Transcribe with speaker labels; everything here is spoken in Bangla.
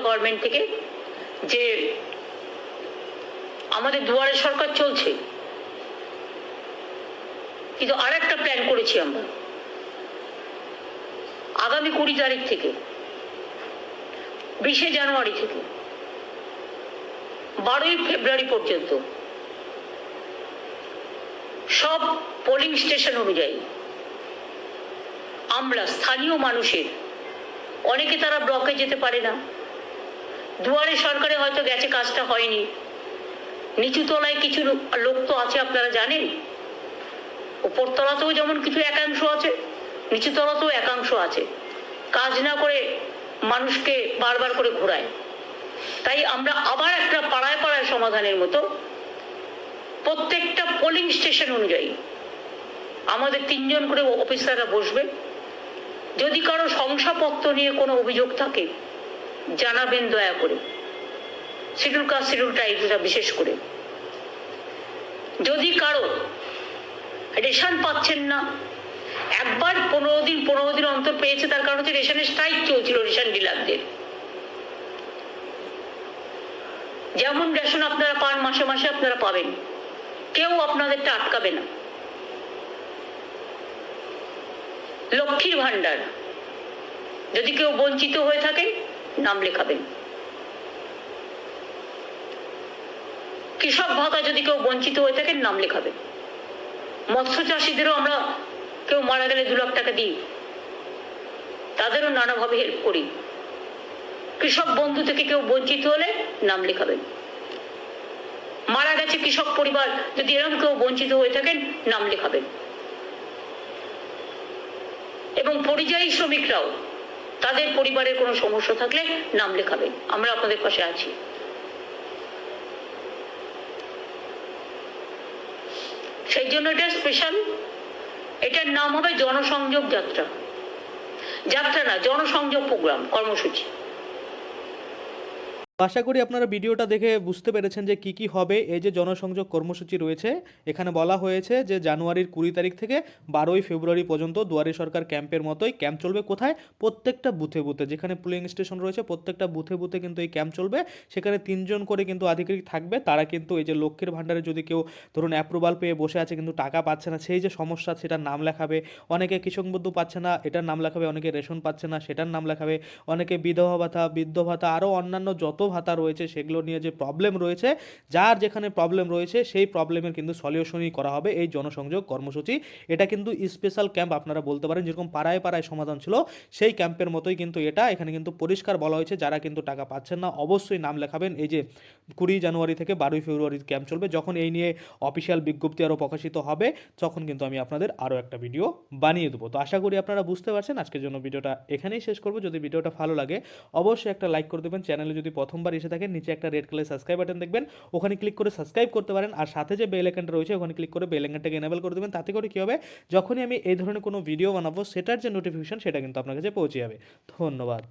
Speaker 1: গভর্নমেন্ট থেকে যে আমাদের দুয়ারে সরকার চলছে। কিন্তু আর একটা প্ল্যান করেছি আমরা। আগামী কুড়ি তারিখ থেকে, বিশে জানুয়ারি থেকে, বারোই ফেব্রুয়ারি পর্যন্ত সব পোলিং স্টেশন অনুযায়ী আমরা স্থানীয় মানুষের, অনেকে তারা ব্লকে যেতে পারে না। দুয়ারে সরকারে হয়তো গেছে, কাজটা হয়নি। নিচু তলায় কিছু লোক- তো আছে, আপনারা জানেন? উপরতলাতেও যেমন কিছু একাংশ আছে, নিচু তলাতেও একাংশ আছে। কাজ না করে মানুষকে বারবার করে ঘোরায়। তাই আমরা আবার একটা পাড়ায় পাড়ায় সমাধানের মতো প্রত্যেকটা পোলিং স্টেশন অনুযায়ী আমাদের তিনজন করে অফিসাররা বসবে। যদি কারও শংসাপত্র নিয়ে কোনো অভিযোগ থাকে জানাবেন দয়া করে। শিডিউল কাস্ট শিডিউল টাইপটা বিশেষ করে। যদি কারও রেশন পাচ্ছেন না, একবার পনেরো দিন পনেরো দিন অন্তর পেয়েছে, তার কারণ হচ্ছে রেশনের স্ট্রাইক চলছিল রেশন ডিলারদের। যেমন রেশন আপনারা পান, মাসে মাসে আপনারা পাবেন। কেউ আপনাদেরটা আটকাবে না। লক্ষ্মীর ভান্ডার যদি কেউ বঞ্চিত হয়ে থাকেন নাম লেখাবেন। কৃষক ভাতা যদি কেউ বঞ্চিত হয়ে থাকেন নাম লেখাবেন। মৎস্য চাষিদেরও আমরা কেউ মারা গেলে দু লাখ টাকা দিই, তাদেরও নানাভাবে হেল্প করি। কৃষক বন্ধু থেকে কেউ বঞ্চিত হলে নাম লেখাবেন। মারা গেছে কৃষক পরিবার, যদি এরকম কেউ বঞ্চিত হয়ে থাকেন, নাম লেখাবেন। এবং পরিযায়ী শ্রমিকরাও তাদের পরিবারের কোনো সমস্যা থাকলে নাম লেখাবেন। আমরা আপনাদের পাশে আছি। সেই জন্য এটা স্পেশাল এটার নাম হবে জনসংযোগ যাত্রা। যাত্রা না, জনসংযোগ প্রোগ্রাম কর্মসূচি।
Speaker 2: আশা করি আপনারা ভিডিওটা দেখে বুঝতে পেরেছেন যে কি কি হবে। এই যে জনসংযোগ কর্মসূচি রয়েছে, এখানে বলা হয়েছে যে জানুয়ারির কুড়ি তারিখ থেকে বারোই ফেব্রুয়ারি পর্যন্ত দুয়ারে সরকার ক্যাম্পের মতোই ক্যাম্প চলবে। কোথায়? প্রত্যেকটা বুথে বুথে। যেখানে পুলিং স্টেশন রয়েছে, প্রত্যেকটা বুথে বুথে কিন্তু এই ক্যাম্প চলবে। সেখানে তিনজন করে কিন্তু আধিকারিক থাকবে। তারা কিন্তু এই যে লক্ষ্মীর ভাণ্ডারে যদি কেউ ধরুন অ্যাপ্রুভাল পেয়ে বসে আছে কিন্তু টাকা পাচ্ছে না, সেই যে সমস্যা সেটার নাম লেখাবে। অনেকে কৃষক বন্ধু পাচ্ছে না, এটার নাম লেখাবে, অনেকে রেশন পাচ্ছে না, সেটার নাম লেখাবে। অনেকে বিধবা ভাতা, বৃদ্ধ ভাতা আরও অন্যান্য যত ভাতা রয়েছে, সেগুলো নিয়ে যে প্রবলেম রয়েছে, যার যেখানে প্রবলেম রয়েছে, সেই প্রবলেমের কিন্তু সলিউশনই করা হবে এই জনসংযোগ কর্মসূচি। এটা কিন্তু স্পেশাল ক্যাম্প আপনারা বলতে পারেন, যেরকম পাড়ায় পাড়ায় সমাধান ছিল, সেই ক্যাম্পের মতোই কিন্তু এটা, এখানে কিন্তু পরিষ্কার বলা হয়েছে, যারা কিন্তু টাকা পাচ্ছেন না, অবশ্যই নাম লেখাবেন। এই যে কুড়ি জানুয়ারি থেকে বারোই ফেব্রুয়ারি ক্যাম্প চলবে, যখন এই নিয়ে অফিসিয়াল বিজ্ঞপ্তি আরও প্রকাশিত হবে, তখন কিন্তু আমি আপনাদের আরও একটা ভিডিও বানিয়ে দেবো। তো আশা করি আপনারা বুঝতে পারছেন, আজকের জন্য ভিডিওটা এখানেই শেষ করব। যদি ভিডিওটা ভালো লাগে, অবশ্যই একটা লাইক করে দেবেন। চ্যানেলে যদি প্রথমবার এসে থাকেন, নিচে একটা রেড কালার সাবস্ক্রাইব বাটন দেখবেন, ওখানে ক্লিক করে সাবস্ক্রাইব করতে পারেন, আর সাথে যে বেল আইকনটা রয়েছে, ওখানে ক্লিক করে বেল আইকনটাকে এনেবল করে দেবেন, তাতে করে কী হবে, যখনই আমি এই ধরনের কোনো ভিডিও বানাবো, সেটার যে নোটিফিকেশন সেটা কিন্তু আপনার কাছে পৌঁছে যাবে। ধন্যবাদ।